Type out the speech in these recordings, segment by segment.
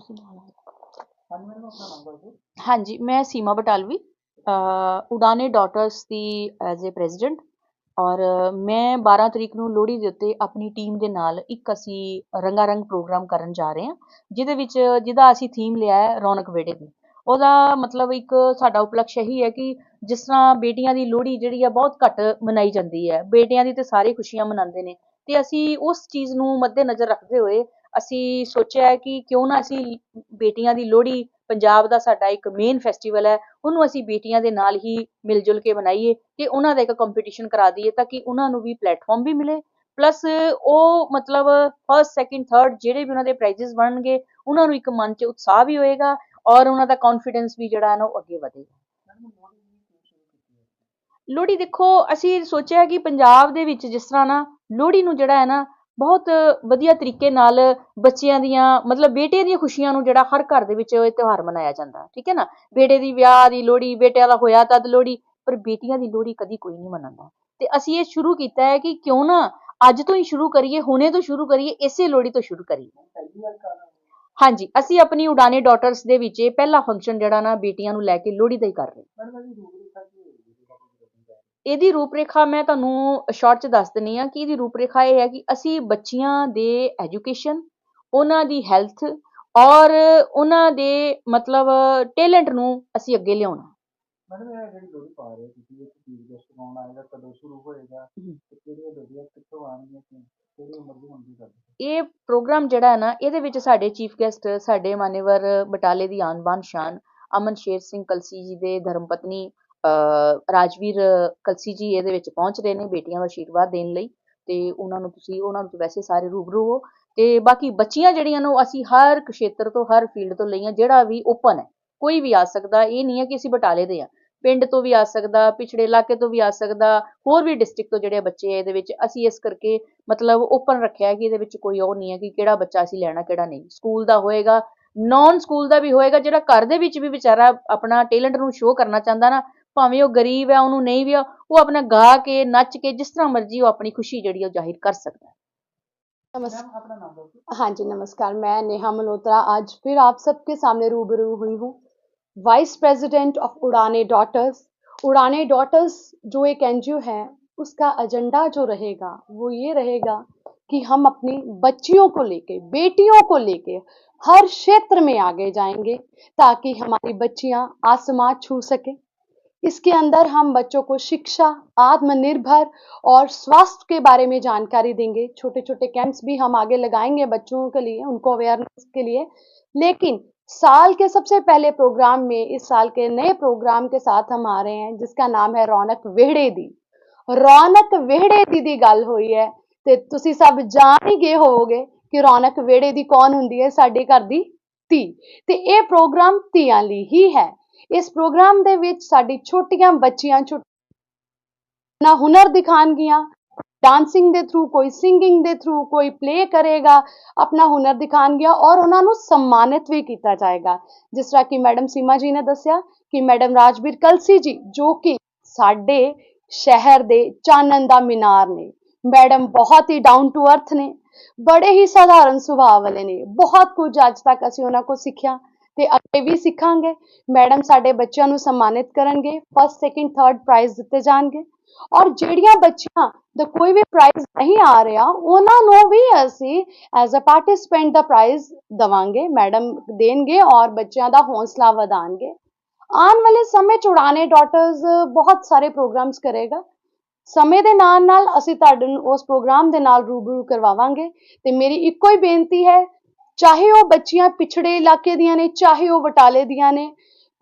ਤੁਸੀਂ ਨਾਲ ਹਾਂਜੀ, ਮੈਂ ਸੀਮਾ ਬਟਾਲਵੀ ਉਡਾਨੇ ਡਾਟਰਸ ਦੀ ਐਜ਼ ਅ ਪ੍ਰੈਜ਼ੀਡੈਂਟ ਔਰ ਮੈਂ 12 ਤਰੀਕ ਨੂੰ ਲੋਹੜੀ ਦੇ ਉੱਤੇ ਆਪਣੀ ਟੀਮ ਦੇ ਨਾਲ ਇੱਕ ਅਸੀਂ ਰੰਗਾ ਰੰਗ ਪ੍ਰੋਗਰਾਮ ਕਰਨ ਜਾ ਰਹੇ ਹਾਂ, ਜਿਹਦੇ ਵਿੱਚ ਜਿਹਦਾ ਅਸੀਂ ਥੀਮ ਲਿਆ ਹੈ ਰੌਣਕ ਵੇੜੇ ਦੀ। ਉਹਦਾ ਮਤਲਬ ਇੱਕ ਸਾਡਾ ਉਪਲਕਸ਼ ਇਹੀ ਹੈ ਕਿ ਜਿਸ ਤਰ੍ਹਾਂ ਬੇਟੀਆਂ ਦੀ ਲੋਹੜੀ ਜਿਹੜੀ ਆ ਬਹੁਤ ਘੱਟ ਮਨਾਈ ਜਾਂਦੀ ਹੈ, ਬੇਟੀਆਂ ਦੀ ਤੇ ਸਾਰੇ ਖੁਸ਼ੀਆਂ ਮਨਾਉਂਦੇ ਨੇ, ਤੇ ਅਸੀਂ ਉਸ ਚੀਜ਼ ਨੂੰ ਮੱਦੇਨਜ਼ਰ ਰੱਖਦੇ ਹੋਏ ਅਸੀਂ ਸੋਚਿਆ ਕਿ ਕਿਉਂ ਨਾ ਅਸੀਂ ਬੇਟੀਆਂ ਦੀ ਲੋਹੜੀ ਪੰਜਾਬ ਦਾ ਸਾਡਾ ਇੱਕ ਮੇਨ ਫੈਸਟੀਵਲ ਹੈ, ਉਹਨੂੰ ਅਸੀਂ ਬੇਟੀਆਂ ਦੇ ਨਾਲ ਹੀ ਮਿਲ ਜੁਲ ਕੇ ਮਨਾਈਏ ਤੇ ਉਹਨਾਂ ਦਾ ਇੱਕ ਕੰਪੀਟੀਸ਼ਨ ਕਰਾ ਦਈਏ ਤਾਂ ਕਿ ਉਹਨਾਂ ਨੂੰ ਵੀ ਪਲੇਟਫਾਰਮ ਵੀ ਮਿਲੇ। ਪਲੱਸ ਉਹ ਮਤਲਬ ਫਰਸਟ ਸੈਕਿੰਡ ਥਰਡ ਜਿਹੜੇ ਵੀ ਉਹਨਾਂ ਦੇ ਪ੍ਰਾਈਜ਼ਸ ਬਣਨਗੇ, ਉਹਨਾਂ ਨੂੰ ਇੱਕ ਮਨ 'ਚ ਉਤਸ਼ਾਹ ਵੀ ਹੋਏਗਾ ਔਰ ਉਹਨਾਂ ਦਾ ਕੌਨਫੀਡੈਂਸ ਵੀ ਜਿਹੜਾ ਹੈ ਨਾ ਉਹ ਅੱਗੇ ਵਧੇਗਾ। ਲੋਹੜੀ ਦੇਖੋ, ਅਸੀਂ ਸੋਚਿਆ ਕਿ ਪੰਜਾਬ ਦੇ ਵਿੱਚ ਜਿਸ ਤਰ੍ਹਾਂ ਨਾ ਲੋਹੜੀ ਨੂੰ ਜਿਹੜਾ ਹੈ ਨਾ ਬਹੁਤ ਵਧੀਆ ਤਰੀਕੇ ਨਾਲ ਬੱਚਿਆਂ ਦੀਆਂ, ਮਤਲਬ ਬੇਟੇ ਦੀਆਂ ਖੁਸ਼ੀਆਂ ਨੂੰ ਜਿਹੜਾ ਹਰ ਘਰ ਦੇ ਵਿੱਚ ਇਹ ਤਿਉਹਾਰ ਮਨਾਇਆ ਜਾਂਦਾ। ਠੀਕ ਹੈ ਨਾ? ਬੇਟੇ ਦੀ ਵਿਆਹ ਦੀ ਲੋਹੜੀ, ਬੇਟਿਆਂ ਦਾ ਹੋਇਆ ਤਦ ਲੋਹੜੀ, ਪਰ ਬੇਟੀਆਂ ਦੀ ਲੋਹੜੀ ਕਦੀ ਕੋਈ ਨਹੀਂ ਮਨਾਉਂਦਾ। ਤੇ ਅਸੀਂ ਇਹ ਸ਼ੁਰੂ ਕੀਤਾ ਹੈ ਕਿ ਕਿਉਂ ਨਾ ਅੱਜ ਤੋਂ ਹੀ ਸ਼ੁਰੂ ਕਰੀਏ, ਹੁਣੇ ਤੋਂ ਸ਼ੁਰੂ ਕਰੀਏ, ਇਸੇ ਲੋਹੜੀ ਤੋਂ ਸ਼ੁਰੂ ਕਰੀਏ। ਹਾਂਜੀ, ਅਸੀਂ ਆਪਣੀ ਉਡਾਨੇ ਡਾਟਰਸ ਦੇ ਵਿੱਚ ਇਹ ਪਹਿਲਾ ਫੰਕਸ਼ਨ ਜਿਹੜਾ ਨਾ ਬੇਟੀਆਂ ਨੂੰ ਲੈ ਕੇ ਲੋਹੜੀ ਦਾ ਹੀ ਕਰ ਰਹੇ ਹਾਂ। ਮੈਡਮ ਇਹਦੀ ਰੂਪਰੇਖਾ ਕੀ ਹੋਏਗੀ ਜਿਹੜਾ ਤੁਸੀਂ ਹੈ ਇਹਦੀ ਰੂਪਰੇਖਾ ਮੈਂ ਤੁਹਾਨੂੰ ਸ਼ਾਰਟ ਚ ਦੱਸ ਦਿੰਨੀ ਆ ਕਿ ਇਹਦੀ ਰੂਪਰੇਖਾ ਇਹ ਹੈ ਕਿ ਅਸੀਂ ਬੱਚੀਆਂ ਦੇ ਐਜੂਕੇਸ਼ਨ ਉਹਨਾਂ ਦੀ ਹੈਲਥ ਔਰ ਉਹਨਾਂ ਦੇ ਮਤਲਬ ਟੈਲੈਂਟ ਨੂੰ ਅਸੀਂ ਅੱਗੇ ਲਿਆਉਣਾ ਮੈਡਮ ਇਹ ਜਿਹੜੀ ਲੋਹੜੀ ਪਾ ਰਹੇ ਹੋ ਤੁਸੀਂ ਇੱਕ ਚੀਜ਼ ਗੈਸਟ ਕੌਣ ਆਏਗਾ ਕਦੋਂ ਸ਼ੁਰੂ ਹੋਏਗਾ ਹਮ। ਤੇ ਕਿਹੜੀਆਂ ਬੇਟੀਆਂ ਕਿੱਥੋਂ ਆਉਣਗੀਆਂ ਕਿ- ਕਿਹੜੀ ਉਮਰ ਦੀ ਹੋਣਗੀ ਤੁਹਾਡੀ ਇਹ ਪ੍ਰੋਗਰਾਮ ਜਿਹੜਾ ਹੈ ਨਾ ਇਹਦੇ ਵਿੱਚ ਸਾਡੇ ਚੀਫ ਗੈਸਟ ਸਾਡੇ ਮਾਨੇਵਰ ਬਟਾਲੇ ਦੀ ਆਨ ਬਾਨ ਸ਼ਾਨ ਅਮਨ ਸ਼ੇਰ ਸਿੰਘ ਕਲਸੀ ਜੀ ਦੇ ਧਰਮ ਪਤਨੀ ਅਹ, ਰਾਜਵੀਰ ਕਲਸੀ ਜੀ ਇਹਦੇ ਵਿੱਚ ਪਹੁੰਚ ਰਹੇ ਨੇ ਬੇਟੀਆਂ ਨੂੰ ਆਸ਼ੀਰਵਾਦ ਦੇਣ ਲਈ ਤੇ ਉਹਨਾਂ ਨੂੰ ਤੁਸੀਂ, ਉਹਨਾਂ ਨੂੰ ਵੈਸੇ ਸਾਰੇ ਰੂਬਰੂ ਹੋ ਤੇ ਬਾਕੀ ਬੱਚੀਆਂ ਜਿਹੜੀਆਂ ਨੂੰ ਅਸੀਂ ਹਰ ਖੇਤਰ ਤੋਂ, ਹਰ ਫੀਲਡ ਤੋਂ ਲਈਆਂ, ਜਿਹੜਾ ਵੀ ਓਪਨ ਹੈ, ਕੋਈ ਵੀ ਆ ਸਕਦਾ, ਇਹ ਨਹੀਂ ਹੈ ਕਿ ਅਸੀਂ ਬਟਾਲੇ ਦੇ ਆ ਪਿੰਡ ਤੋਂ ਵੀ ਆ ਸਕਦਾ, ਪਿਛੜੇ ਇਲਾਕੇ ਤੋਂ ਵੀ ਆ ਸਕਦਾ, ਹੋਰ ਵੀ ਡਿਸਟ੍ਰਿਕਟ ਤੋਂ ਜਿਹੜੇ ਬੱਚੇ ਆ ਇਹਦੇ ਵਿੱਚ, ਅਸੀਂ ਇਸ ਕਰਕੇ ਮਤਲਬ ਓਪਨ ਰੱਖਿਆ ਕਿ ਇਹਦੇ ਵਿੱਚ ਕੋਈ ਉਹ ਨਹੀਂ ਹੈ ਕਿ ਕਿਹੜਾ ਬੱਚਾ ਅਸੀਂ ਲੈਣਾ, ਕਿਹੜਾ ਨਹੀਂ ਸਕੂਲ ਦਾ ਹੋਏਗਾ ਨਾਨ ਸਕੂਲ ਦਾ ਵੀ ਹੋਏਗਾ, ਜਿਹੜਾ ਘਰ ਦੇ ਵਿੱਚ ਵੀ ਵਿਚਾਰਾ ਆਪਣਾ ਟੈਲੈਂਟ ਨੂੰ ਸ਼ੋਅ ਕਰਨਾ ਚਾਹੁੰਦਾ ਨਾ ਭਾਵੇਂ ਉਹ ਗਰੀਬ ਹੈ ਉਹਨੂੰ ਨਹੀਂ ਵੀ ਆ ਉਹ ਆਪਣਾ ਗਾ ਕੇ ਨੱਚ ਕੇ ਜਿਸ ਤਰ੍ਹਾਂ ਮਰਜ਼ੀ ਉਹ ਆਪਣੀ ਖੁਸ਼ੀ ਜਿਹੜੀ ਆ ਉਹ ਜ਼ਾਹਿਰ ਕਰ ਸਕਦਾ ਹੈ नमस्कार ਮੈਮ ਆਪਣਾ ਨਾਮ ਦੱਸੋ हाँ जी नमस्कार मैं नेहा मल्होत्रा आज फिर आप सबके सामने रूबरू हुई हूँ vice president of Udaane daughters Udaane daughters जो एक एनजीओ है उसका एजेंडा जो रहेगा वो ये रहेगा कि हम अपनी बच्चियों को लेके बेटियों को लेके हर क्षेत्र में आगे जाएंगे ताकि हमारी बच्चियां आसमां छू सकें इसके अंदर हम बच्चों को शिक्षा आत्मनिर्भर और स्वास्थ्य के बारे में जानकारी देंगे छोटे छोटे कैंप्स भी हम आगे लगाएंगे बच्चों के लिए उनको अवेयरनेस के लिए लेकिन साल के सबसे पहले प्रोग्राम में इस साल के नए प्रोग्राम के साथ हम आ रहे हैं जिसका नाम है रौनक वेहड़े दी ਰੌਣਕ ਵਿਹੜੇ ਦੀ ਦੀ ਗੱਲ ਹੋਈ ਹੈ ਤੇ ਤੁਸੀਂ ਸਭ ਜਾਣ ਹੀ ਗਏ ਹੋਵੋਗੇ ਕਿ ਰੌਣਕ ਵਿਹੜੇ ਦੀ ਕੌਣ ਹੁੰਦੀ ਹੈ ਸਾਡੇ ਘਰ ਦੀ ਧੀ ਤੇ ਇਹ ਪ੍ਰੋਗਰਾਮ ਧੀਆਂ ਲਈ ਹੀ ਹੈ ਇਸ ਪ੍ਰੋਗਰਾਮ ਦੇ ਵਿੱਚ ਸਾਡੀ ਛੋਟੀਆਂ ਬੱਚੀਆਂ ਛੋਟ ਨਾ ਹੁਨਰ ਦਿਖਾਣਗੀਆਂ ਡਾਂਸਿੰਗ ਦੇ ਥਰੂ ਕੋਈ ਸਿੰਗਿੰਗ ਦੇ ਥਰੂ ਕੋਈ ਪਲੇ ਕਰੇਗਾ, ਆਪਣਾ ਹੁਨਰ ਦਿਖਾਣਗੀਆਂ ਔਰ ਉਹਨਾਂ ਨੂੰ ਸਨਮਾਨਿਤ ਵੀ ਕੀਤਾ ਜਾਏਗਾ। ਜਿਸ ਤਰ੍ਹਾਂ ਕਿ ਮੈਡਮ ਸੀਮਾ ਜੀ ਨੇ ਦੱਸਿਆ ਕਿ ਮੈਡਮ ਰਾਜਵੀਰ ਕਲਸੀ ਜੀ, ਜੋ ਕਿ ਸਾਡੇ ਸ਼ਹਿਰ ਦੇ ਚਾਨਣ ਦਾ ਮੀਨਾਰ ਨੇ। ਮੈਡਮ ਬਹੁਤ ਹੀ ਡਾਊਨ ਟੂ ਅਰਥ ਨੇ, ਬੜੇ ਹੀ ਸਧਾਰਨ ਸੁਭਾਅ ਵਾਲੇ ਨੇ। ਬਹੁਤ ਕੁਝ ਅੱਜ ਤੱਕ ਅਸੀਂ ਉਹਨਾਂ ਕੋਲ ਸਿੱਖਿਆ। ਤੇ ਅੱਗੇ ਵੀ ਸਿੱਖਾਂਗੇ। ਮੈਡਮ ਸਾਡੇ ਬੱਚਿਆਂ ਨੂੰ ਸਨਮਾਨਿਤ ਕਰਨਗੇ ਫਸਟ ਸੈਕਿੰਡ ਥਰਡ ਪ੍ਰਾਈਜ਼ ਦਿੱਤੇ ਜਾਣਗੇ। ਔਰ ਜਿਹੜੀਆਂ ਬੱਚੀਆਂ ਦਾ ਕੋਈ ਵੀ ਪ੍ਰਾਈਜ਼ ਨਹੀਂ ਆ ਰਿਹਾ, ਉਹਨਾਂ ਨੂੰ ਵੀ ਅਸੀਂ ਐਜ਼ ਅ ਪਾਰਟਿਸਿਪੈਂਟ ਦਾ ਪ੍ਰਾਈਜ਼ ਦਵਾਂਗੇ, ਮੈਡਮ ਦੇਣਗੇ ਔਰ ਬੱਚਿਆਂ ਦਾ ਹੌਸਲਾ ਵਧਾਣਗੇ। ਆਉਣ ਵਾਲੇ ਸਮੇਂ ਚ ਉਡਾਨੇ ਡਾਟਰਸ ਬਹੁਤ ਸਾਰੇ ਪ੍ਰੋਗਰਾਮਸ ਕਰੇਗਾ। ਸਮੇਂ ਦੇ ਨਾਲ ਨਾਲ ਅਸੀਂ ਤੁਹਾਡੇ ਨੂੰ ਉਸ ਪ੍ਰੋਗਰਾਮ ਦੇ ਨਾਲ ਰੂਬਰੂ ਕਰਵਾਵਾਂਗੇ। ਤੇ ਮੇਰੀ ਇੱਕੋ ਹੀ ਬੇਨਤੀ ਹੈ ਚਾਹੇ ਉਹ ਬੱਚੀਆਂ ਪਿਛੜੇ ਇਲਾਕੇ ਦੀਆਂ ਨੇ, ਚਾਹੇ ਉਹ ਬਟਾਲੇ ਦੀਆਂ ਨੇ।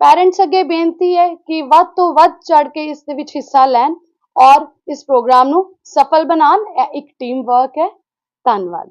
ਪੈਰੈਂਟਸ ਅੱਗੇ ਬੇਨਤੀ ਹੈ ਕਿ ਵੱਧ ਤੋਂ ਵੱਧ ਚੜ ਕੇ ਇਸ ਦੇ ਵਿੱਚ ਹਿੱਸਾ ਲੈਣ ਔਰ ਇਸ ਪ੍ਰੋਗਰਾਮ ਨੂੰ ਸਫਲ ਬਣਾਉਣ। ਇਹ ਇੱਕ ਟੀਮ ਵਰਕ ਹੈ। ਧੰਨਵਾਦ।